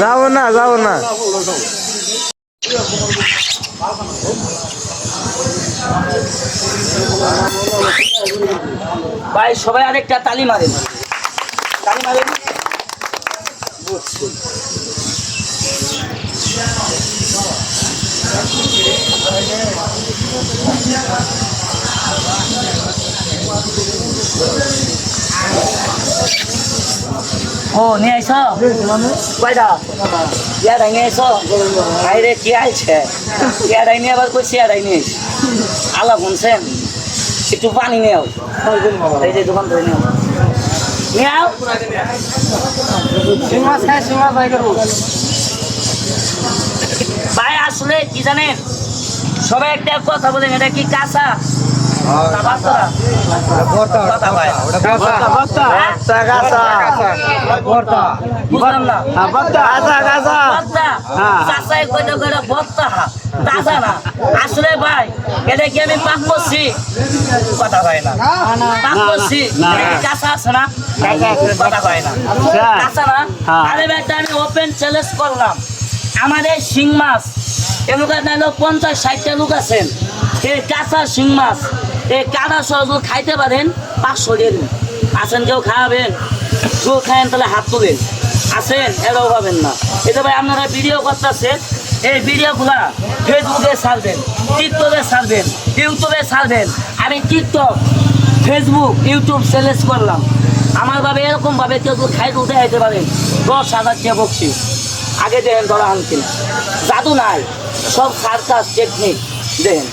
যাব না যাব না। ভাই সবাই আরেকটা তালি মারেন। তালি মারেন। বুঝছি। ও নিয়ে আইস কয়টা ইয়ারাই নিয়ে আইস বাইরে কি আইছে ইয়ারাই নিয়ে আবার কইছি ইয়ারাই নিয়ে আইস আল্লাহ শুনছেন একটু পানি নিয়ে এই যে দোকান ধরে নিয়ে নিয়ে আও ভাই আসলে কি জানেন সবাই একটা কথা বলেন এটা কি কাঁচা আসলে ভাই এটা কি আমি পাক কথা হয় না পাক কাঁচা আছে না কথা হয় না কাঁচা না আরে বেটা আমি ওপেন চ্যালেঞ্জ করলাম আমাদের শিং মাছ নাইলেও পঞ্চাশ ষাটটা লোক আছেন। এই কাঁচা শিং মাছ এই কাদা সহজ খাইতে পারেন, পাঁচশো দিয়ে দিন। আছেন কেউ খাওয়াবেন, কেউ খায়েন তাহলে হাত তুলেন। আসেন এরাও পাবেন না। এটা ভাই, আপনারা ভিডিও করতেছেন এই ভিডিওগুলা ফেসবুকে ছাড়বেন, টিকটকে ছাড়বেন, ইউটিউবে ছাড়বেন। আমি টিকটক, ফেসবুক, ইউটিউব চ্যালেঞ্জ করলাম। আমার ভাবে এরকমভাবে কেউ খাইতে উঠে যেতে পারেন দশ হাজার চেয়ে বকছি। আগে দেখেন ধরা আনছেন জাদু নাই, সব সার্কাস টেকনিক দেখেন।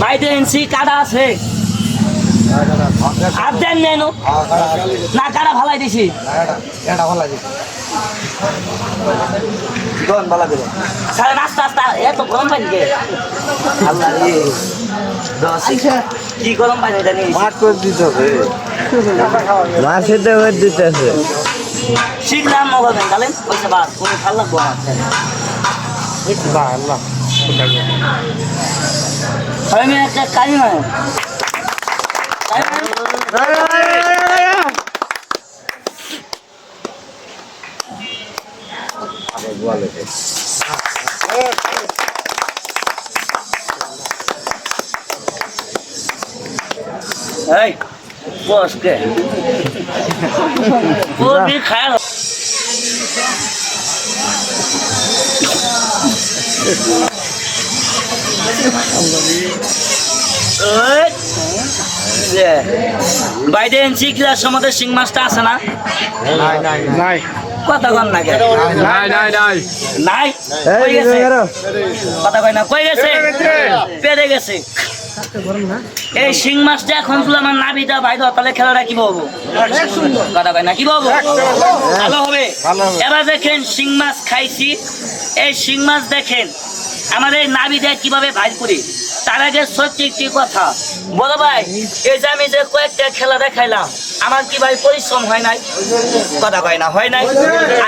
বাইরে এনসি কাটা আছে? আর দেন নেন না কাটা ভালাই দিছি? সাড়ে নাস্তা নাস্তা এত গরম পানি কে আল্লাহ রে দশ কি গরম পানি এটা মাছ করে দিতেছে মাছের দেবে দিতেছে শিখলাম পয়সা বাস ভালো লাগবো আমি একটা কাজ নয় এই বস কে? ও খায় বাইরে এনসি ক্লাস আমাদের শিং মাছটা আছে না? নাই কথা কন না নাই নাই নাই নাই কই গেছে? কথা কয় না কই গেছে? পেরে গেছে। এই শিং মাছটা এখন তুলে আমার নাবিটা বাইরে তাহলে খেলাটা কি বলব? কথা কয় না কি বলব? ভালো ভালো হবে। এবার দেখেন শিং মাছ খাইছি এই শিং মাছ দেখেন আমাদের নাবিটা কীভাবে ভাই করি? তার আগে সত্যি একটি কথা বড় ভাই এই যে আমি যে কয়েকটা খেলা দেখাইলাম আমার কি ভাই পরিশ্রম হয় নাই? কথা কয় না হয় নাই?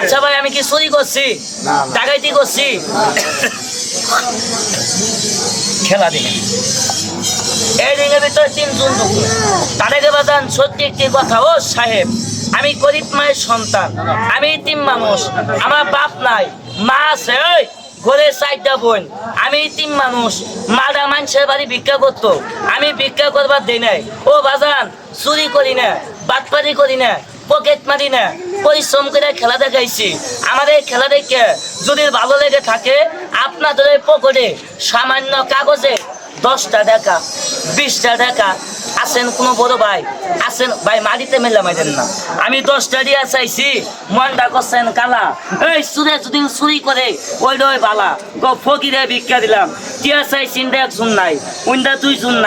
আচ্ছা ভাই আমি কি চুরি করছি? ডাকাইতি করছি? খেলা দিকে এই রিংয়ের ভিতরে তিনজন লোক। তাদেরকে বাজান সত্যি একটি কথা ও সাহেব আমি গরিব মায়ের সন্তান আমি তিন মানুষ আমার বাপ নাই। মা আছে ওই ঘরে চারটা বোন। আমি তিন মানুষ। মারা মানুষের বাড়ি ভিক্ষা করতো। আমি ভিক্ষা করবার দেই নাই। ও বাজান, চুরি করি না, বাটপারি করি না, পকেট মারি না, পরিশ্রম করে খেলা দেখাইছি। আমাদের এই খেলা দেখে যদি ভালো লেগে থাকে, আপনাদের পকেটে সামান্য কাগজে দশটা টাকা বিশটা টাকা আছেন কোনো বড় ভাই? আসেন ভাই, মাটিতে মেলা মারেন না। আমি দশটা দিয়া চাইছি মনটা করছেন কালা। এই সুরে যদি চুরি করে, ওই ডয় বালা। গো ফকিরে ভিক্ষা দিলাম। টিয়া চাইছি একজন নাই, উইন্দা দুইজন নাই।